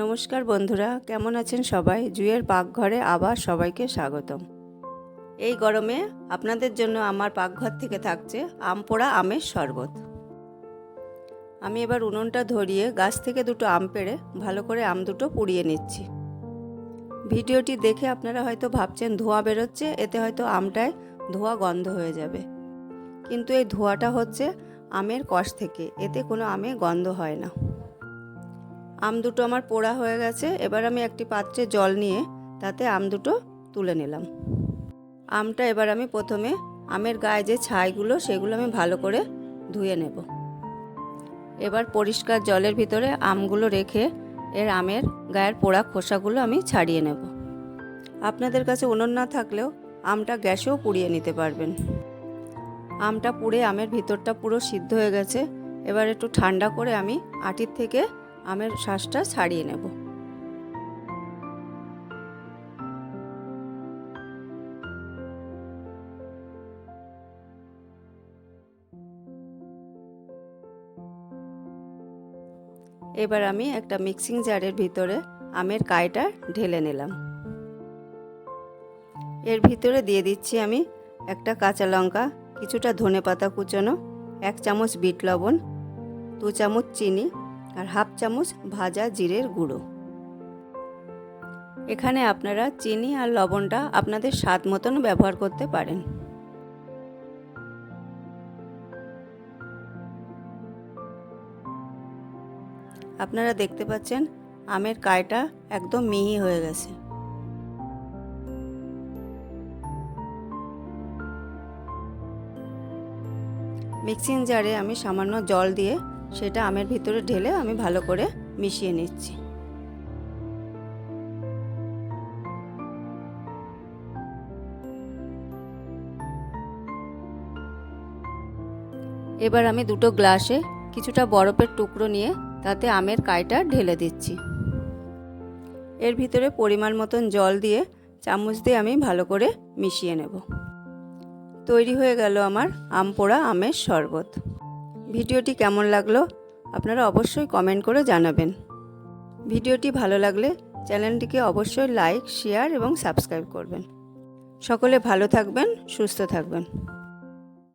নমস্কার বন্ধুরা, কেমন আছেন সবাই? জুয়ের পাকঘরে আবার সবাইকে স্বাগতম। এই গরমে আপনাদের জন্য আমার পাকঘর থেকে থাকছে আম পোড়া আমের শরবত। আমি এবার উনুনটা ধরিয়ে গাছ থেকে দুটো আম পেড়ে ভালো করে আম দুটো পুড়িয়ে নিচ্ছি। ভিডিওটি দেখে আপনারা হয়তো ভাবছেন, ধোঁয়া বেরোচ্ছে, এতে হয়তো আমটায় ধোঁয়া গন্ধ হয়ে যাবে। কিন্তু এই ধোঁয়াটা হচ্ছে আমের কষ থেকে, এতে কোনো আমে গন্ধ হয় না। আম দুটো আমার পোড়া হয়ে গেছে, এবার আমি একটি পাত্রে জল নিয়ে তাতে আম দুটো তুলে নিলাম। আমটা এবার আমি প্রথমে আমের গায়ে যে ছাইগুলো, সেগুলো আমি ভালো করে ধুয়ে নেব। এবার পরিষ্কার জলের ভিতরে আমগুলো রেখে এর আমের গায়ের পোড়া খোসাগুলো আমি ছাড়িয়ে নেব। আপনাদের কাছে উনুন না থাকলেও আমটা গ্যাসেও পুড়িয়ে নিতে পারবেন। আমটা পুড়ে আমের ভিতরটা পুরো সিদ্ধ হয়ে গেছে, এবার একটু ঠান্ডা করে আমি আটির থেকে আমের শ্বাসটা ছাড়িয়ে নেব। এবার আমি একটা মিক্সিং জারের ভিতরে আমের কাইটা ঢেলে নিলাম। এর ভিতরে দিয়ে দিচ্ছি আমি একটা কাঁচা লঙ্কা, কিছুটা ধনে পাতা কুচোনো, এক চামচ বিট লবণ, দু চামচ চিনি আর হাফ চামচ ভাজা জিরের গুঁড়ো। এখানে আপনারা চিনি আর লবণটা আপনাদের স্বাদ মতন ব্যবহার করতে পারেন। আপনারা দেখতে পাচ্ছেন আমের কায়টা একদম মিহি হয়ে গেছে। মিক্সিং জারে আমি সামান্য জল দিয়ে সেটা আমের ভিতরে ঢেলে আমি ভালো করে মিশিয়ে নিচ্ছি। এবার আমি দুটো গ্লাসে কিছুটা বরফের টুকরো নিয়ে তাতে আমের কাইটা ঢেলে দিচ্ছি। এর ভিতরে পরিমাণ মতন জল দিয়ে চামচ দিয়ে আমি ভালো করে মিশিয়ে নেব। তৈরি হয়ে গেল আমার আম পোড়া আমের শরবত। ভিডিওটি কেমন লাগল আপনারা অবশ্যই কমেন্ট করে জানাবেন। ভিডিওটি ভালো লাগলে চ্যানেলটিকে অবশ্যই লাইক, শেয়ার এবং সাবস্ক্রাইব করবেন। সকলে ভালো থাকবেন, সুস্থ থাকবেন।